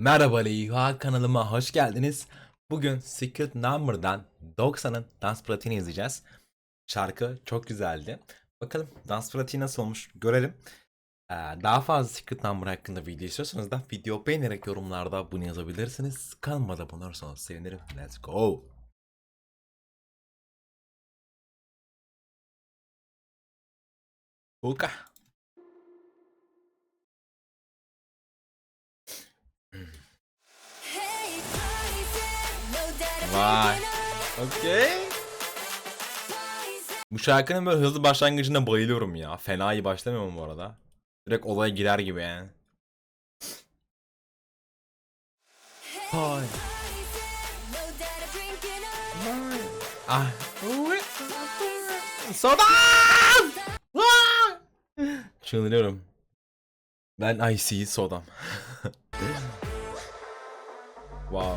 Merhaba Leyha kanalıma hoş geldiniz. Bugün Secret Number'dan 90'ın dans pratiğini izleyeceğiz. Şarkı çok güzeldi. Bakalım dans pratiği nasıl olmuş görelim. Ee, daha fazla Secret Number hakkında video istiyorsanız da video beğenerek yorumlarda bunu yazabilirsiniz. Kanalıma da abone olursanız sevinirim. Let's go. Buka. Vay. Okey. Bu şarkının böyle hızlı başlangıcına bayılıyorum ya. Fena iyi başlamıyor mu bu arada? Direkt olaya girer gibi yani. Hay. Ah. Soda! Çıldırıyorum. Ben IC sodam. wow.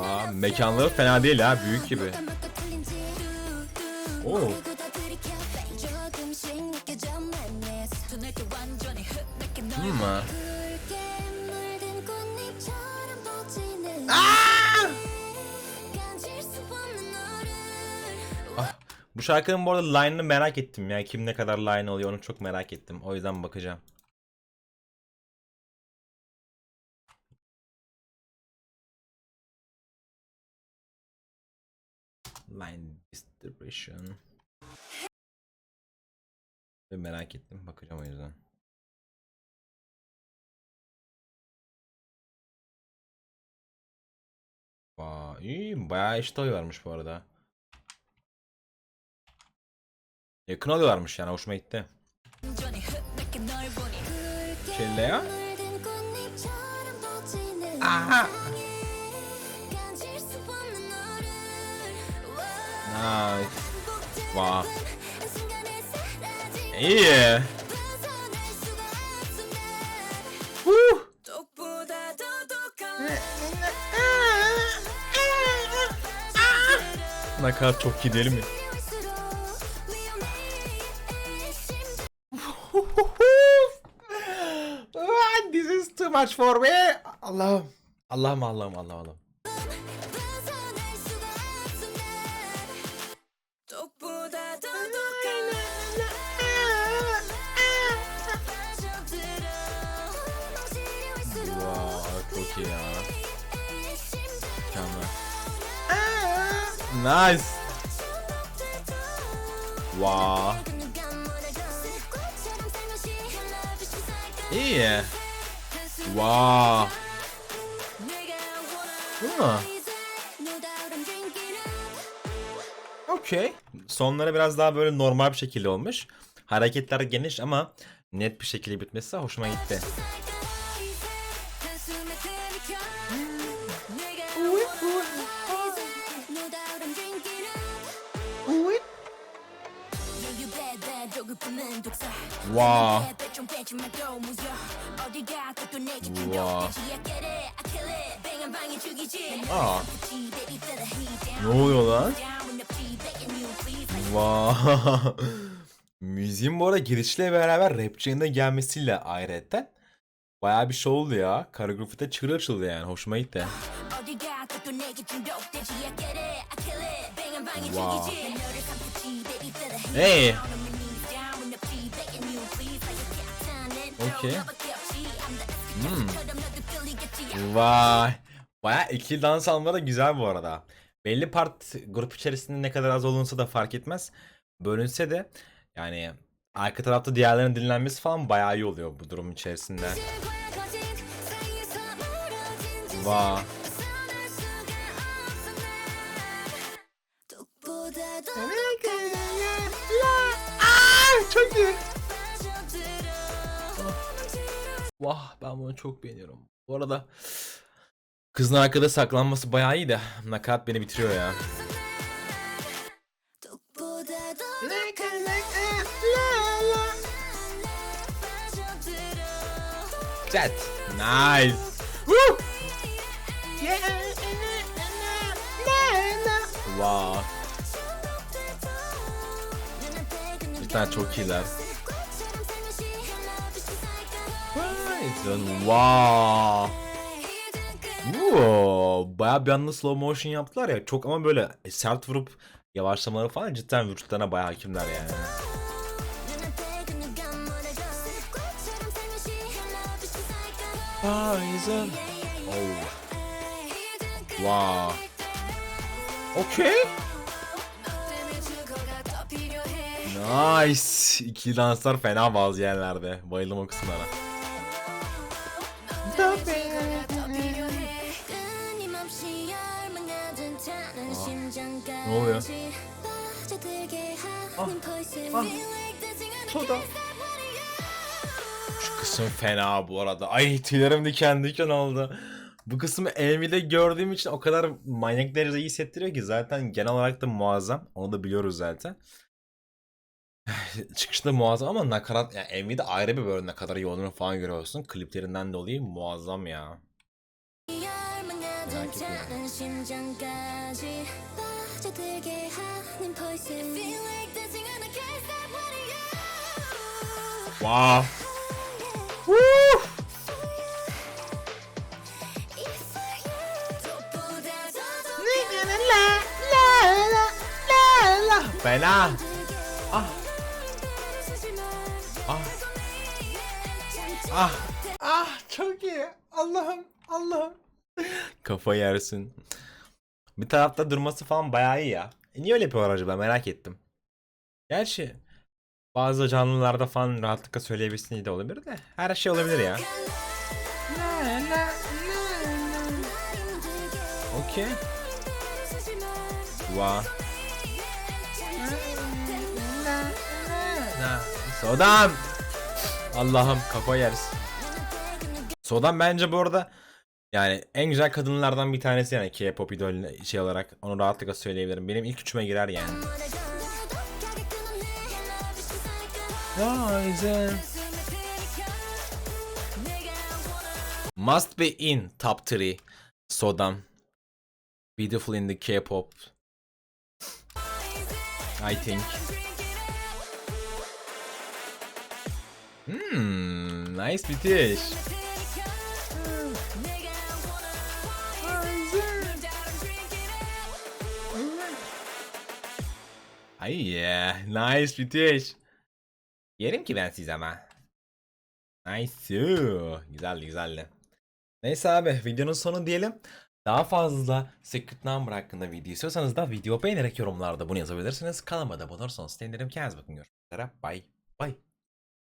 Aa, mekanları fena değil ha, büyük gibi. Oo. Hmm. Bu şarkının bu arada line'ını merak ettim ya. Kim ne kadar line oluyor onu çok merak ettim. O yüzden bakacağım. Line distribution. Ve merak ettim. Bakacağım o yüzden. Vay, iyi. Bayağı eşit varmış bu arada. Yakın oluyorlarmış yani hoşuma gitti. Şöyle ya. Aha. Nice. Vay. İyi. Huh. Nakarat çok iyi değil mi? Too much for me. Allah'ım. Allah'ım Allah'ım Allah'ım Allah'ım. Çok iyi ya. Mükemmel. Nice. Wow. İyi. Wow. Ha. Okey. Sonları biraz daha böyle normal bir şekilde olmuş. Hareketler geniş ama net bir şekilde bitmesi hoşuma gitti. Wow. Wow. Aa. Ne oluyor lan? Vaa. Müziğin bu arada girişle beraber rapçinin de gelmesiyle ayrıca bayağı bir şey oldu ya. Koreografide çığır açıldı yani. Hoşuma gitti. Wow. Hey. Okey. Hmm. Vay. Bayağı ikili dans almaları da güzel bu arada. Belli part grup içerisinde ne kadar az olunsa da fark etmez. Bölünse de yani arka tarafta diğerlerinin dinlenmesi falan bayağı iyi oluyor bu durum içerisinde. Vay. Vah ben bunu çok beğeniyorum. Bu arada kızın arkada saklanması bayağı iyi de nakarat beni bitiriyor ya. Set. Nice. Woo! Wow. Cidden çok iyiler. Poison. Wow. Wow. Baya bir anda slow motion yaptılar ya. Çok ama böyle sert vurup yavaşlamaları falan cidden vücutlarına baya hakimler yani. Poison. Oh. Wow. Okay. Nice. İkili danslar fena bazı yerlerde. Bayıldım o kısımlara. Ne oluyor? ah, soda. Şu kısım fena bu arada. Ay tüylerim diken diken oldu. Bu kısmı Amy'de gördüğüm için o kadar manyak derecede iyi hissettiriyor ki zaten genel olarak da muazzam. Onu da biliyoruz zaten. Çıkışta muazzam ama nakarat yani Amy'de ayrı bir böyle kadar olduğunu falan görüyorsun. Kliplerinden dolayı muazzam ya. merak etme. Wow. Woo! Fena. Ah. Ah. Ah çok iyi. Allah'ım Allah'ım. Kafa yersin. Bir tarafta durması falan bayağı iyi ya. E niye öyle yapıyorlar acaba merak ettim. Gerçi bazı canlılarda falan rahatlıkla söyleyebilsin de olabilir de. Her şey olabilir ya. Okey. Wow. Sodan. Allah'ım kafa yersin. Sodan bence bu arada yani en güzel kadınlardan bir tanesi yani K-pop idol şey olarak onu rahatlıkla söyleyebilirim. Benim ilk üçüme girer yani. Must be in top 3. Sodam. Beautiful in the K-pop. I think. Hmm, nice bitiş. Ay ya, nice bitiş. Yerim ki ben siz ama. Nice. Güzeldi güzeldi. Neyse abi videonun sonu diyelim. Daha fazla Secret Number hakkında video istiyorsanız da video beğenerek yorumlarda bunu yazabilirsiniz. Kanalıma da abone olursanız sevinirim. Kendinize bakın görüşmek üzere. Bye.